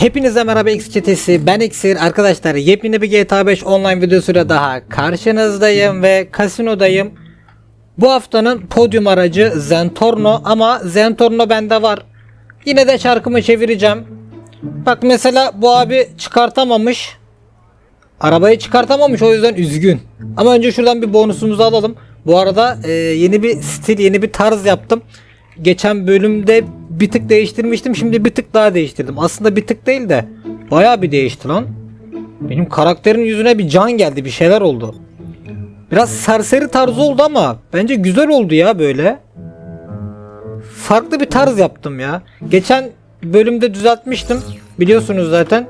Hepinize merhaba X çetesi. Ben X'ir arkadaşlar yepyeni bir GTA 5 online videosuyla daha karşınızdayım ve kasinodayım. Bu haftanın podyum aracı Zentorno ama Zentorno bende var. Yine de çarkımı çevireceğim. Bak mesela bu abi çıkartamamış. Arabayı çıkartamamış o yüzden üzgün. Ama önce şuradan bir bonusumuzu alalım. Bu arada e, yeni bir stil yeni bir tarz yaptım. Geçen bölümde bir tık değiştirmiştim. Şimdi bir tık daha değiştirdim. Aslında bir tık değil de bayağı bir değişti lan. Benim karakterin yüzüne bir can geldi. Bir şeyler oldu. Biraz serseri tarzı oldu ama bence güzel oldu ya böyle. Farklı bir tarz yaptım ya. Geçen bölümde düzeltmiştim. Biliyorsunuz zaten.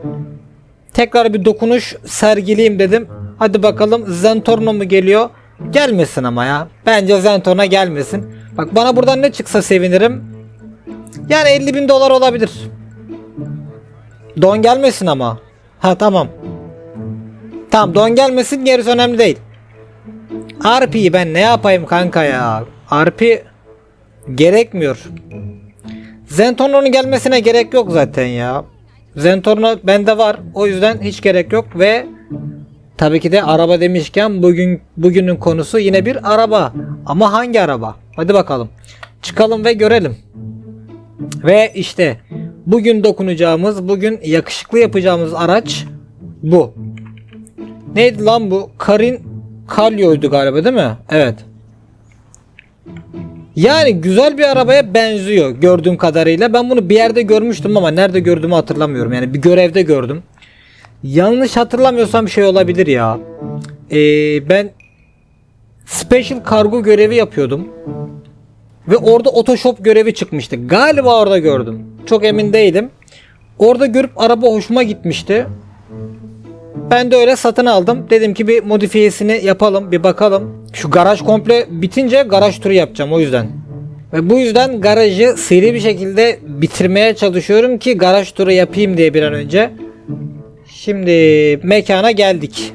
Tekrar bir dokunuş sergileyim dedim. Hadi bakalım Zentorno mu geliyor? Gelmesin ama ya. Bence Zentorno gelmesin. Bak bana buradan ne çıksa sevinirim. Yani 50 bin dolar olabilir. Don gelmesin ama. Ha tamam. Tamam don gelmesin gerisi önemli değil. RP'yi ben ne yapayım kanka ya. RP gerekmiyor. Zentorno'nun gelmesine gerek yok zaten ya. Zentorno bende var. O yüzden hiç gerek yok ve tabii ki de araba demişken bugün bugünün konusu yine bir araba. Ama hangi araba? Hadi bakalım. Çıkalım ve görelim. Ve işte bugün dokunacağımız, bugün yakışıklı yapacağımız araç bu. Neydi lan bu? Karin Kalyo'ydu galiba değil mi? Evet. Yani güzel bir arabaya benziyor gördüğüm kadarıyla. Ben bunu bir yerde görmüştüm ama nerede gördüğümü hatırlamıyorum. Yani bir görevde gördüm. Yanlış hatırlamıyorsam şey olabilir ya. Ee, ben Special Kargo görevi yapıyordum. Ve orada Otoshop görevi çıkmıştı. Galiba orada gördüm. Çok emin değilim. Orada görüp araba hoşuma gitmişti. Ben de öyle satın aldım. Dedim ki bir modifiyesini yapalım, bir bakalım. Şu garaj komple bitince garaj turu yapacağım o yüzden. Ve bu yüzden garajı seri bir şekilde bitirmeye çalışıyorum ki garaj turu yapayım diye bir an önce. Şimdi mekana geldik.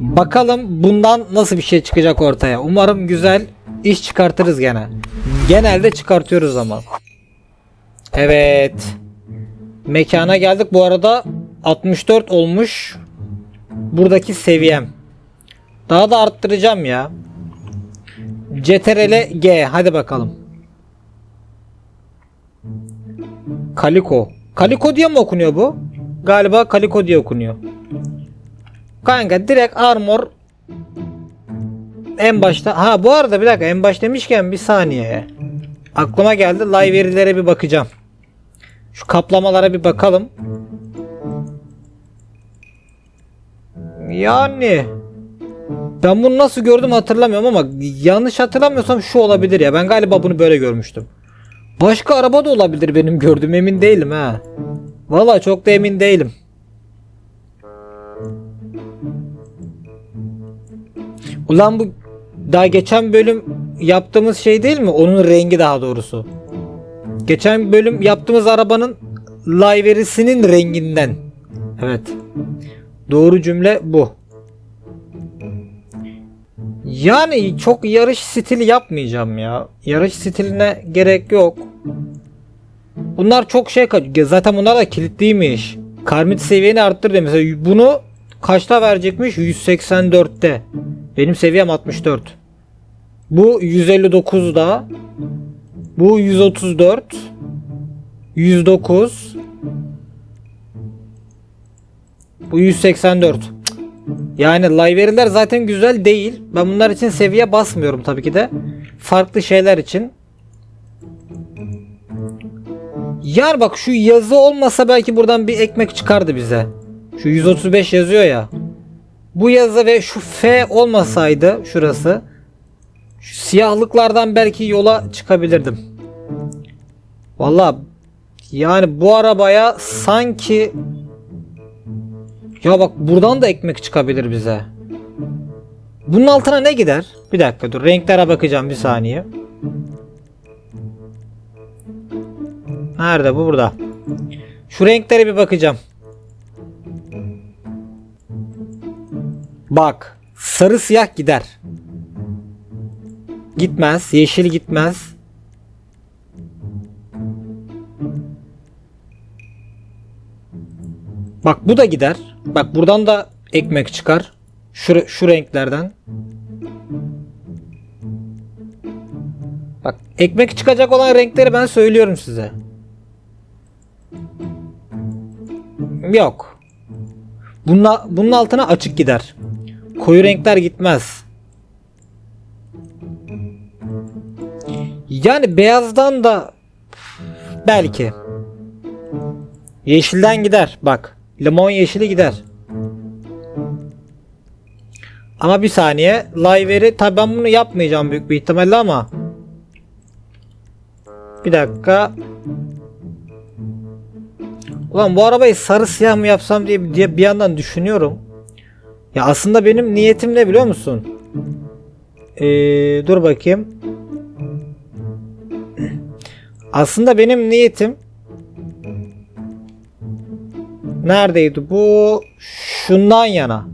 Bakalım bundan nasıl bir şey çıkacak ortaya. Umarım güzel iş çıkartırız gene. Genelde çıkartıyoruz ama. Evet. Mekana geldik. Bu arada 64 olmuş. Buradaki seviyem. Daha da arttıracağım ya. CTRL G. Hadi bakalım. Kaliko. Kaliko diye mi okunuyor bu? Galiba Kaliko diye okunuyor. Kanka direkt armor en başta ha bu arada bir dakika en baş demişken bir saniye. Aklıma geldi live verilere bir bakacağım. Şu kaplamalara bir bakalım. Yani ben bunu nasıl gördüm hatırlamıyorum ama yanlış hatırlamıyorsam şu olabilir ya. Ben galiba bunu böyle görmüştüm. Başka araba da olabilir benim gördüğüm emin değilim ha. Valla çok da emin değilim. Ulan bu daha geçen bölüm yaptığımız şey değil mi? Onun rengi daha doğrusu. Geçen bölüm yaptığımız arabanın livery'sinin renginden. Evet. Doğru cümle bu. Yani çok yarış stili yapmayacağım ya. Yarış stiline gerek yok. Bunlar çok şey zaten bunlar da kilitliymiş. Karmit seviyeni arttır diyor. Mesela bunu kaçta verecekmiş? 184'te. Benim seviyem 64. Bu 159'da. Bu 134. 109. Bu 184. Yani library'ler zaten güzel değil. Ben bunlar için seviye basmıyorum tabii ki de. Farklı şeyler için. Yar bak şu yazı olmasa belki buradan bir ekmek çıkardı bize. Şu 135 yazıyor ya. Bu yazı ve şu F olmasaydı şurası şu siyahlıklardan belki yola çıkabilirdim. Valla yani bu arabaya sanki ya bak buradan da ekmek çıkabilir bize. Bunun altına ne gider? Bir dakika dur renklere bakacağım bir saniye. Nerede bu burada? Şu renklere bir bakacağım. Bak sarı siyah gider. Gitmez. Yeşil gitmez. Bak bu da gider. Bak buradan da ekmek çıkar. Şu, şu renklerden. Bak ekmek çıkacak olan renkleri ben söylüyorum size. Yok. Bunun, bunun altına açık gider. Koyu renkler gitmez. Yani beyazdan da belki. Yeşilden gider. Bak. Limon yeşili gider. Ama bir saniye. Live'leri tabi ben bunu yapmayacağım büyük bir ihtimalle ama. Bir dakika. Ulan bu arabayı sarı siyah mı yapsam diye, diye bir yandan düşünüyorum. Ya aslında benim niyetim ne biliyor musun? Ee, dur bakayım. Aslında benim niyetim Neredeydi bu? Şundan yana.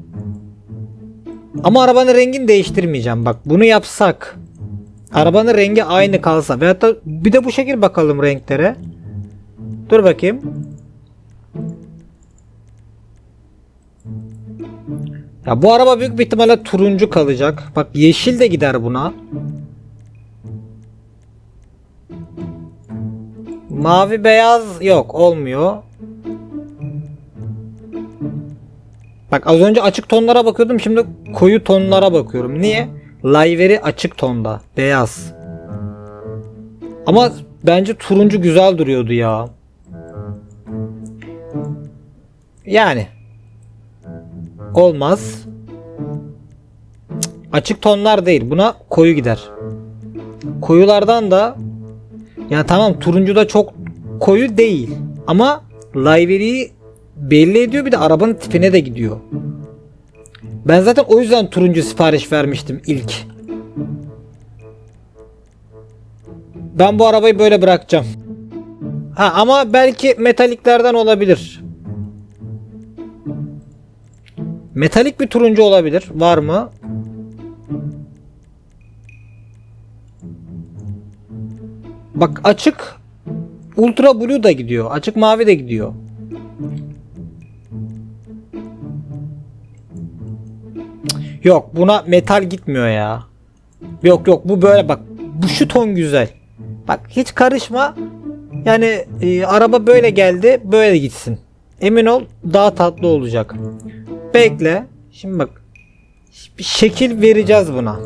Ama arabanın rengini değiştirmeyeceğim. Bak bunu yapsak. Arabanın rengi aynı kalsa. Veyahut da bir de bu şekil bakalım renklere. Dur bakayım. Ya bu araba büyük bir ihtimalle turuncu kalacak. Bak yeşil de gider buna. Mavi beyaz yok olmuyor. Bak az önce açık tonlara bakıyordum şimdi koyu tonlara bakıyorum. Niye? Live'leri açık tonda. Beyaz. Ama bence turuncu güzel duruyordu ya. Yani. Olmaz. Açık tonlar değil. Buna koyu gider. Koyulardan da ya tamam turuncu da çok koyu değil. Ama livery'i belli ediyor bir de arabanın tipine de gidiyor. Ben zaten o yüzden turuncu sipariş vermiştim ilk. Ben bu arabayı böyle bırakacağım. Ha ama belki metaliklerden olabilir. Metalik bir turuncu olabilir. Var mı? Bak açık ultra blue da gidiyor. Açık mavi de gidiyor. Yok buna metal gitmiyor ya. Yok yok bu böyle bak. Bu şu ton güzel. Bak hiç karışma. Yani e, araba böyle geldi böyle gitsin. Emin ol daha tatlı olacak. Bekle. Şimdi bak. Bir şekil vereceğiz buna.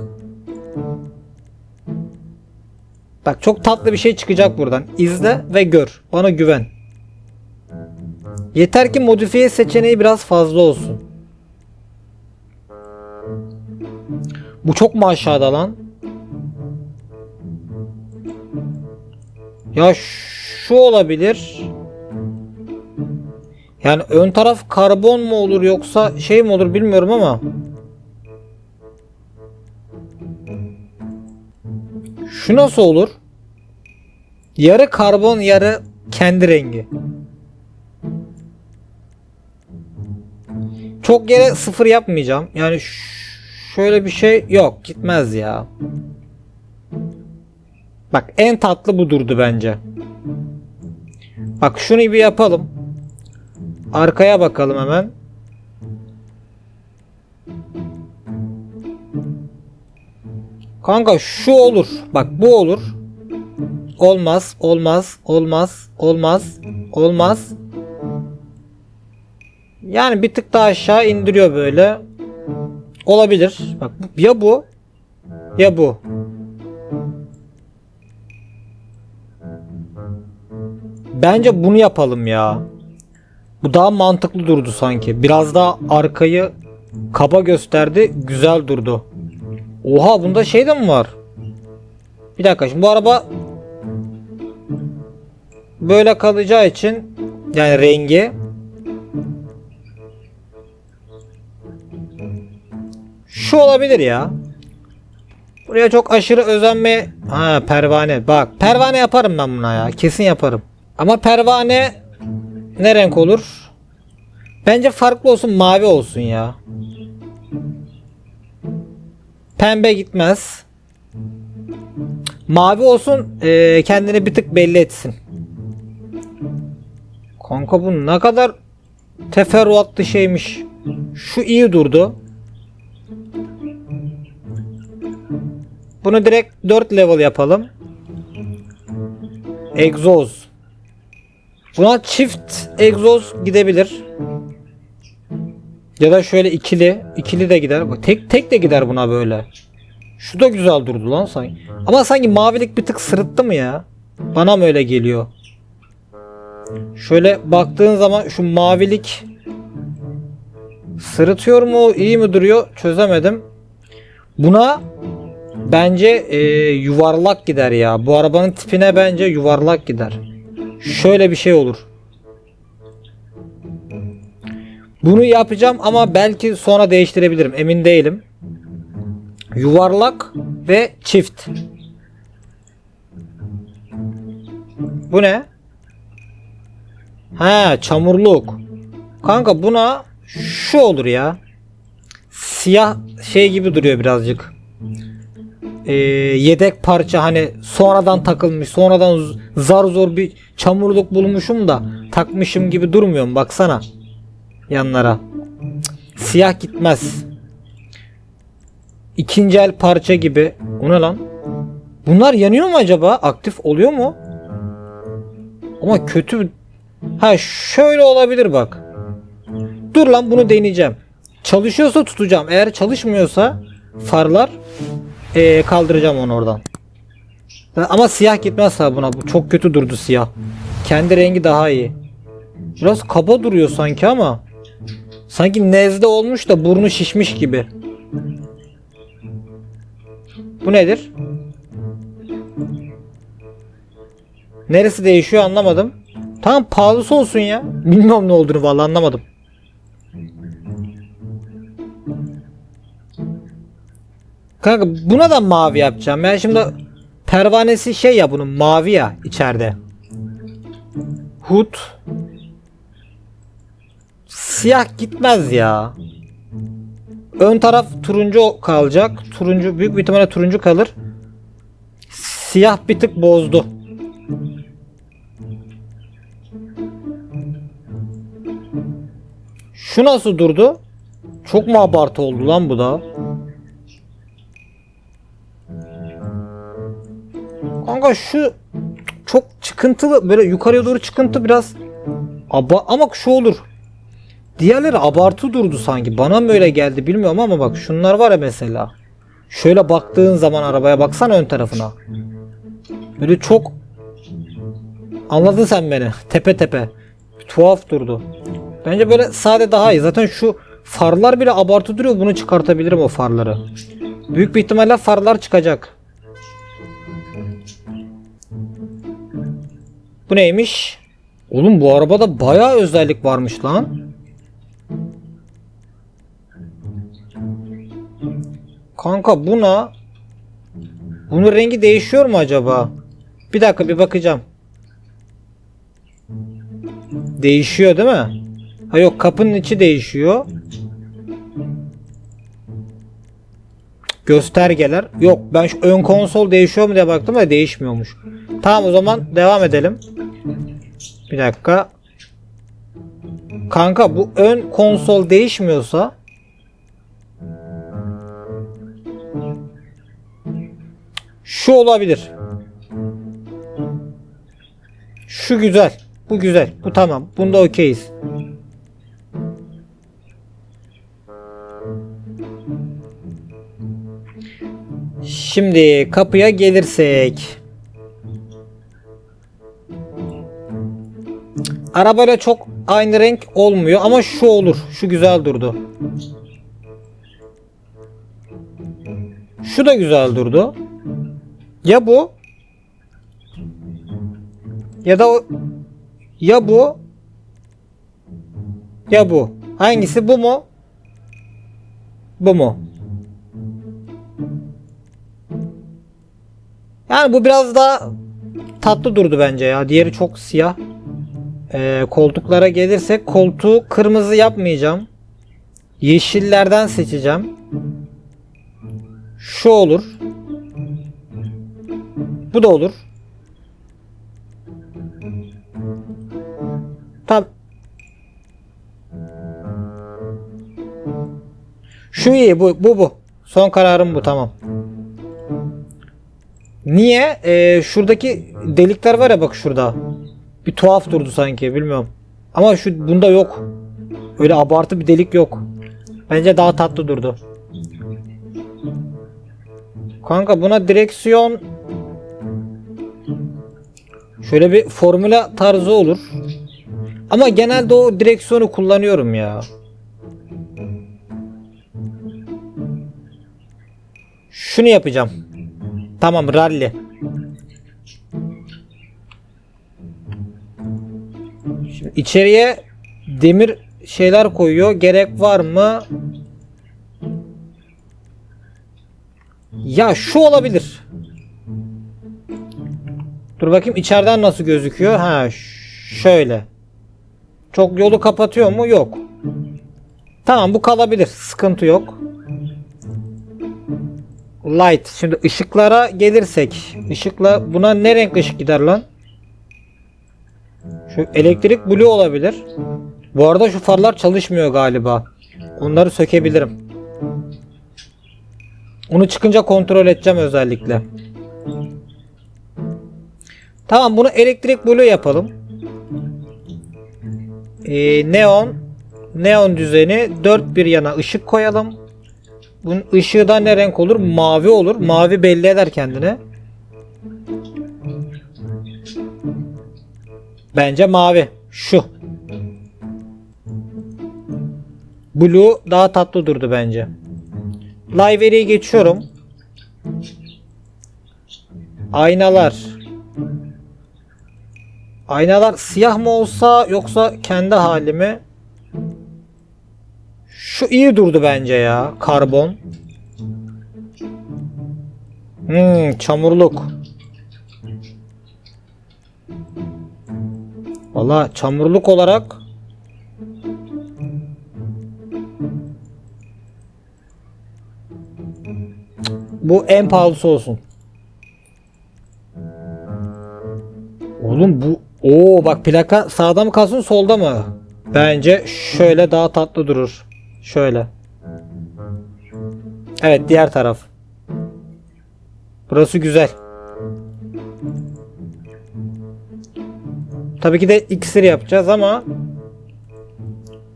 Bak çok tatlı bir şey çıkacak buradan. İzle ve gör. Bana güven. Yeter ki modifiye seçeneği biraz fazla olsun. Bu çok mu aşağıda lan? Ya şu olabilir. Yani ön taraf karbon mu olur yoksa şey mi olur bilmiyorum ama. Şu nasıl olur? Yarı karbon yarı kendi rengi. Çok yere sıfır yapmayacağım. Yani şöyle bir şey yok. Gitmez ya. Bak en tatlı bu durdu bence. Bak şunu bir yapalım. Arkaya bakalım hemen. Kanka şu olur. Bak bu olur. Olmaz, olmaz, olmaz, olmaz, olmaz. Yani bir tık daha aşağı indiriyor böyle. Olabilir. Bak ya bu ya bu. Bence bunu yapalım ya. Bu daha mantıklı durdu sanki. Biraz daha arkayı kaba gösterdi. Güzel durdu. Oha bunda şey de mi var? Bir dakika şimdi bu araba böyle kalacağı için yani rengi şu olabilir ya. Buraya çok aşırı özenme ha pervane bak pervane yaparım ben buna ya kesin yaparım. Ama pervane ne renk olur? Bence farklı olsun mavi olsun ya. Pembe gitmez. Mavi olsun eee, kendini bir tık belli etsin. Kanka bu ne kadar teferruatlı şeymiş. Şu iyi durdu. Bunu direkt 4 level yapalım. Egzoz. Buna çift egzoz gidebilir. Ya da şöyle ikili. ikili de gider. Tek tek de gider buna böyle. Şu da güzel durdu lan sanki. Ama sanki mavilik bir tık sırıttı mı ya? Bana mı öyle geliyor? Şöyle baktığın zaman şu mavilik sırıtıyor mu? iyi mi duruyor? Çözemedim. Buna bence e, yuvarlak gider ya. Bu arabanın tipine bence yuvarlak gider. Şöyle bir şey olur. Bunu yapacağım ama belki sonra değiştirebilirim. Emin değilim. Yuvarlak ve çift. Bu ne? Ha çamurluk. Kanka buna şu olur ya. Siyah şey gibi duruyor birazcık. Ee, yedek parça hani sonradan takılmış sonradan zar zor bir çamurluk bulmuşum da takmışım gibi durmuyorum baksana yanlara. Siyah gitmez. İkinci el parça gibi. O ne lan? Bunlar yanıyor mu acaba? Aktif oluyor mu? Ama kötü. Ha şöyle olabilir bak. Dur lan bunu deneyeceğim. Çalışıyorsa tutacağım. Eğer çalışmıyorsa farlar ee, kaldıracağım onu oradan. Ama siyah gitmez ha buna. Bu çok kötü durdu siyah. Kendi rengi daha iyi. Biraz kaba duruyor sanki ama. Sanki nezle olmuş da burnu şişmiş gibi. Bu nedir? Neresi değişiyor anlamadım. Tamam pahalısı olsun ya. Bilmiyorum ne olduğunu vallahi anlamadım. Kanka buna da mavi yapacağım. Ben şimdi pervanesi şey ya bunun mavi ya içeride. Hut siyah gitmez ya. Ön taraf turuncu kalacak. Turuncu büyük bir ihtimalle turuncu kalır. Siyah bir tık bozdu. Şu nasıl durdu? Çok mu abartı oldu lan bu da? Kanka şu çok çıkıntılı böyle yukarıya doğru çıkıntı biraz Aba ama şu olur. Diğerleri abartı durdu sanki. Bana mı öyle geldi bilmiyorum ama bak şunlar var ya mesela. Şöyle baktığın zaman arabaya baksana ön tarafına. Böyle çok Anladın sen beni. Tepe tepe. Tuhaf durdu. Bence böyle sade daha iyi. Zaten şu farlar bile abartı duruyor. Bunu çıkartabilirim o farları. Büyük bir ihtimalle farlar çıkacak. Bu neymiş? Oğlum bu arabada bayağı özellik varmış lan. Kanka buna bunun rengi değişiyor mu acaba? Bir dakika bir bakacağım. Değişiyor değil mi? Ha yok kapının içi değişiyor. Göstergeler. Yok ben şu ön konsol değişiyor mu diye baktım da değişmiyormuş. Tamam o zaman devam edelim. Bir dakika. Kanka bu ön konsol değişmiyorsa şu olabilir. Şu güzel. Bu güzel. Bu tamam. Bunda okeyiz. Şimdi kapıya gelirsek. Arabayla çok aynı renk olmuyor ama şu olur. Şu güzel durdu. Şu da güzel durdu. Ya bu ya da ya bu ya bu. Hangisi bu mu? Bu mu? Yani bu biraz daha tatlı durdu bence ya. Diğeri çok siyah. Ee, koltuklara gelirsek koltuğu kırmızı yapmayacağım. Yeşillerden seçeceğim. Şu olur. Bu da olur. Tam Şu iyi bu bu bu. Son kararım bu tamam. Niye? Ee, şuradaki delikler var ya bak şurada. Bir tuhaf durdu sanki bilmiyorum. Ama şu bunda yok. Öyle abartı bir delik yok. Bence daha tatlı durdu. Kanka buna direksiyon şöyle bir formüla tarzı olur. Ama genelde o direksiyonu kullanıyorum ya. Şunu yapacağım. Tamam rally. Şimdi içeriye demir şeyler koyuyor. Gerek var mı? Ya şu olabilir. Dur bakayım içeriden nasıl gözüküyor? Ha şöyle. Çok yolu kapatıyor mu? Yok. Tamam bu kalabilir. Sıkıntı yok. Light. Şimdi ışıklara gelirsek. Işıkla buna ne renk ışık gider lan? Şu elektrik blue olabilir. Bu arada şu farlar çalışmıyor galiba. Onları sökebilirim. Onu çıkınca kontrol edeceğim özellikle. Tamam bunu elektrik blue yapalım. Ee, neon neon düzeni dört bir yana ışık koyalım. Bunun ışığı da ne renk olur? Mavi olur. Mavi belli eder kendini. Bence mavi. Şu. Blue daha tatlı durdu bence. Livery'e geçiyorum. Aynalar. Aynalar siyah mı olsa yoksa kendi hali mi? Şu iyi durdu bence ya. Karbon. Hmm, çamurluk. Valla çamurluk olarak bu en pahalısı olsun. Oğlum bu Oo bak plaka sağda mı kalsın solda mı? Bence şöyle daha tatlı durur. Şöyle. Evet diğer taraf. Burası güzel. Tabii ki de iksir yapacağız ama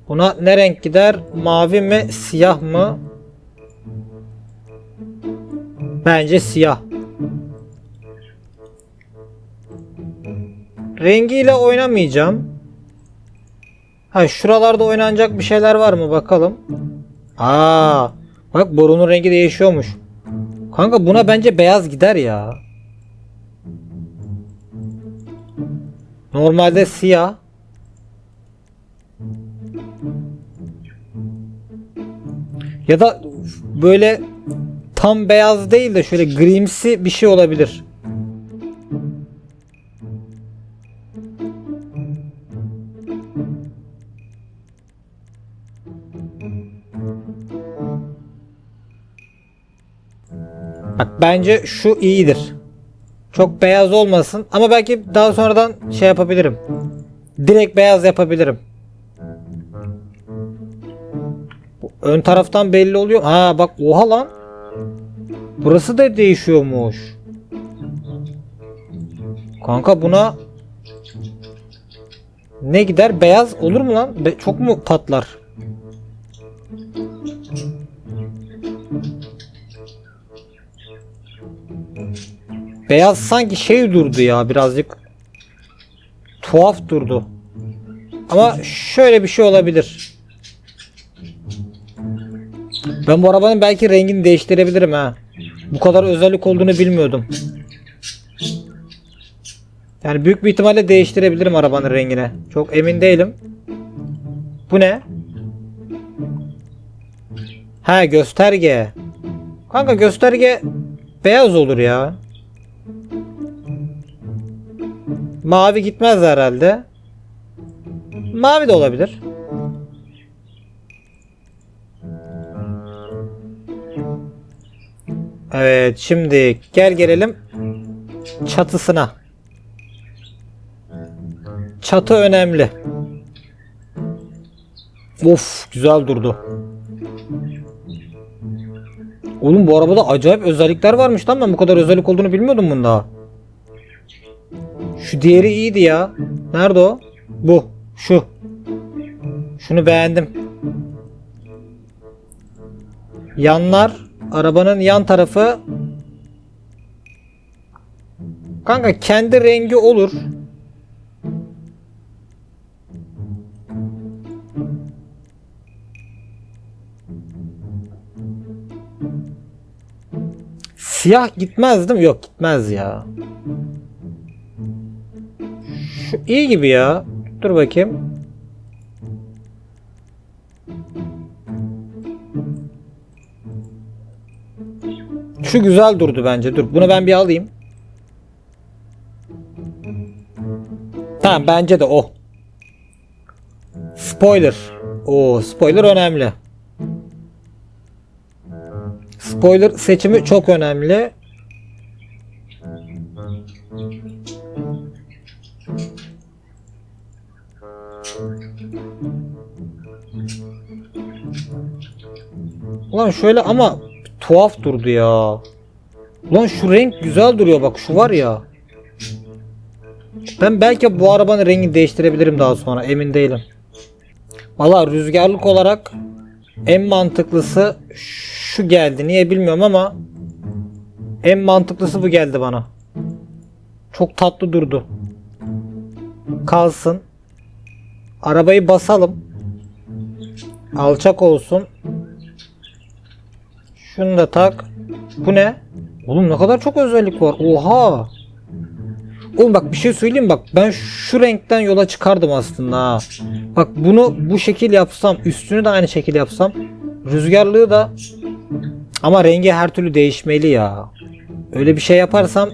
buna ne renk gider? Mavi mi, siyah mı? Bence siyah. Rengiyle oynamayacağım. Ha şuralarda oynanacak bir şeyler var mı bakalım. Aa, bak borunun rengi değişiyormuş. Kanka buna bence beyaz gider ya. Normalde siyah. Ya da böyle tam beyaz değil de şöyle grimsi bir şey olabilir. Bak bence şu iyidir. Çok beyaz olmasın ama belki daha sonradan şey yapabilirim. Direkt beyaz yapabilirim. Ön taraftan belli oluyor. Ha bak oha lan. Burası da değişiyormuş. Kanka buna ne gider? Beyaz olur mu lan? Be- çok mu patlar? Beyaz sanki şey durdu ya birazcık tuhaf durdu. Ama şöyle bir şey olabilir. Ben bu arabanın belki rengini değiştirebilirim ha. Bu kadar özellik olduğunu bilmiyordum. Yani büyük bir ihtimalle değiştirebilirim arabanın rengini. Çok emin değilim. Bu ne? Ha gösterge. Kanka gösterge beyaz olur ya. Mavi gitmez herhalde. Mavi de olabilir. Evet şimdi gel gelelim çatısına. Çatı önemli. Of güzel durdu. Oğlum bu arabada acayip özellikler varmış lan ben bu kadar özellik olduğunu bilmiyordum bunda. Şu diğeri iyiydi ya. Nerede o? Bu. Şu. Şunu beğendim. Yanlar, arabanın yan tarafı Kanka kendi rengi olur. Siyah gitmez değil mi? Yok gitmez ya. Şu iyi gibi ya. Dur bakayım. Şu güzel durdu bence. Dur bunu ben bir alayım. Tamam bence de o. Spoiler. O spoiler önemli. Spoiler seçimi çok önemli. Ulan şöyle ama tuhaf durdu ya. Ulan şu renk güzel duruyor bak şu var ya. Ben belki bu arabanın rengini değiştirebilirim daha sonra emin değilim. Valla rüzgarlık olarak en mantıklısı şu geldi. Niye bilmiyorum ama en mantıklısı bu geldi bana. Çok tatlı durdu. Kalsın. Arabayı basalım. Alçak olsun. Şunu da tak. Bu ne? Oğlum ne kadar çok özellik var. Oha. Oğlum bak bir şey söyleyeyim bak ben şu renkten yola çıkardım aslında ha. Bak bunu bu şekil yapsam üstünü de aynı şekil yapsam rüzgarlığı da ama rengi her türlü değişmeli ya. Öyle bir şey yaparsam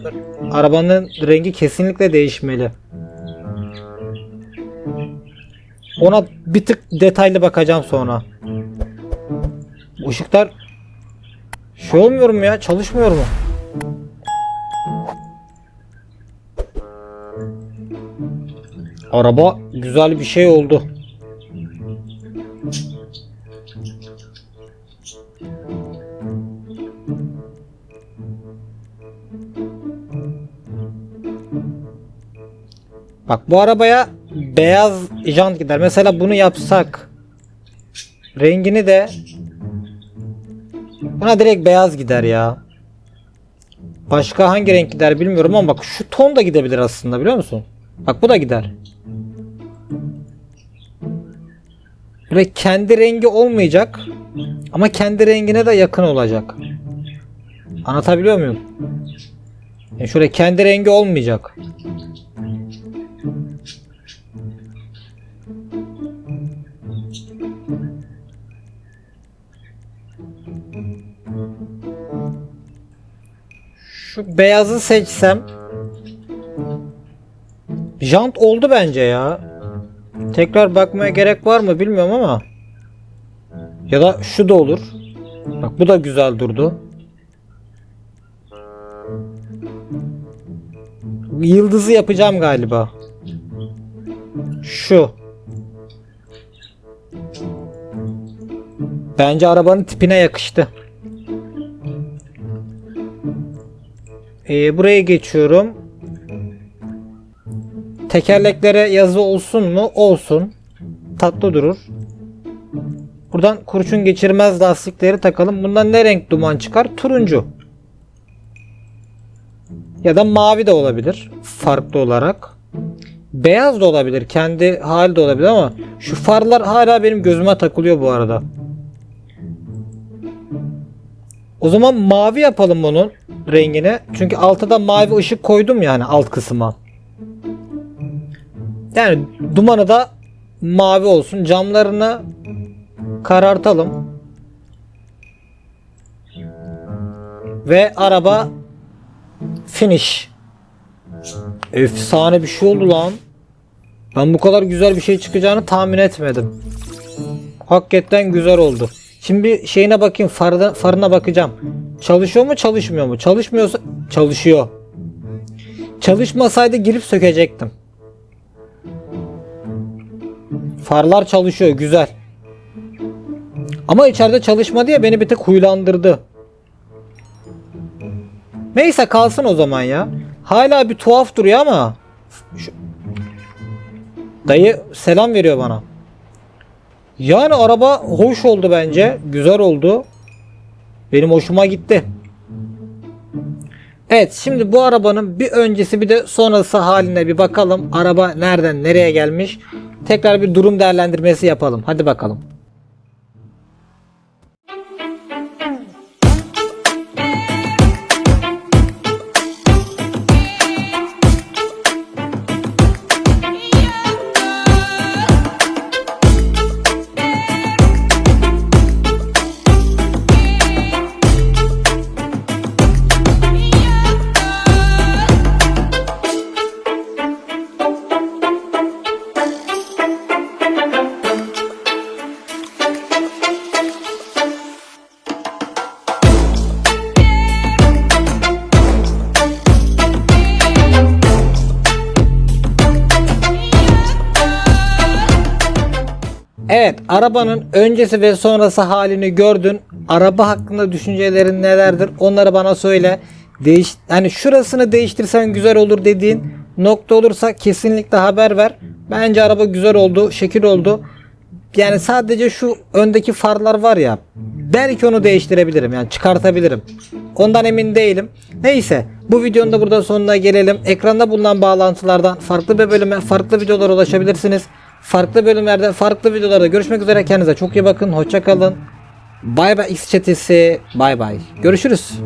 arabanın rengi kesinlikle değişmeli. Ona bir tık detaylı bakacağım sonra. Bu ışıklar şey olmuyor mu ya? Çalışmıyor mu? Araba güzel bir şey oldu. Bak bu arabaya beyaz jant gider. Mesela bunu yapsak rengini de buna direkt beyaz gider ya. Başka hangi renk gider bilmiyorum ama bak şu ton da gidebilir aslında biliyor musun? Bak bu da gider. Böyle kendi rengi olmayacak ama kendi rengine de yakın olacak. Anlatabiliyor muyum? Yani şöyle kendi rengi olmayacak. Şu beyazı seçsem Jant oldu bence ya. Tekrar bakmaya gerek var mı bilmiyorum ama. Ya da şu da olur. Bak bu da güzel durdu. Yıldızı yapacağım galiba. Şu. Bence arabanın tipine yakıştı. Ee, buraya geçiyorum. Tekerleklere yazı olsun mu? Olsun. Tatlı durur. Buradan kurşun geçirmez lastikleri takalım. Bundan ne renk duman çıkar? Turuncu. Ya da mavi de olabilir. Farklı olarak. Beyaz da olabilir. Kendi hali de olabilir ama şu farlar hala benim gözüme takılıyor bu arada. O zaman mavi yapalım bunun rengini. Çünkü altta mavi ışık koydum yani alt kısma. Yani dumanı da mavi olsun. Camlarını karartalım. Ve araba finish. Efsane bir şey oldu lan. Ben bu kadar güzel bir şey çıkacağını tahmin etmedim. Hakikaten güzel oldu. Şimdi şeyine bakayım farına, farına bakacağım. Çalışıyor mu çalışmıyor mu? Çalışmıyorsa çalışıyor. Çalışmasaydı girip sökecektim. Farlar çalışıyor güzel. Ama içeride çalışma diye beni bir tık huylandırdı. Neyse kalsın o zaman ya. Hala bir tuhaf duruyor ama. Dayı selam veriyor bana. Yani araba hoş oldu bence. Güzel oldu. Benim hoşuma gitti. Evet şimdi bu arabanın bir öncesi bir de sonrası haline bir bakalım. Araba nereden nereye gelmiş. Tekrar bir durum değerlendirmesi yapalım. Hadi bakalım. Evet arabanın öncesi ve sonrası halini gördün. Araba hakkında düşüncelerin nelerdir? Onları bana söyle. Değiş hani şurasını değiştirsen güzel olur dediğin nokta olursa kesinlikle haber ver. Bence araba güzel oldu, şekil oldu. Yani sadece şu öndeki farlar var ya belki onu değiştirebilirim yani çıkartabilirim. Ondan emin değilim. Neyse bu videonun da burada sonuna gelelim. Ekranda bulunan bağlantılardan farklı bir bölüme farklı videolara ulaşabilirsiniz. Farklı bölümlerde farklı videolarda görüşmek üzere. Kendinize çok iyi bakın. Hoşça kalın. Bay bay X çetesi. Bay bay. Görüşürüz.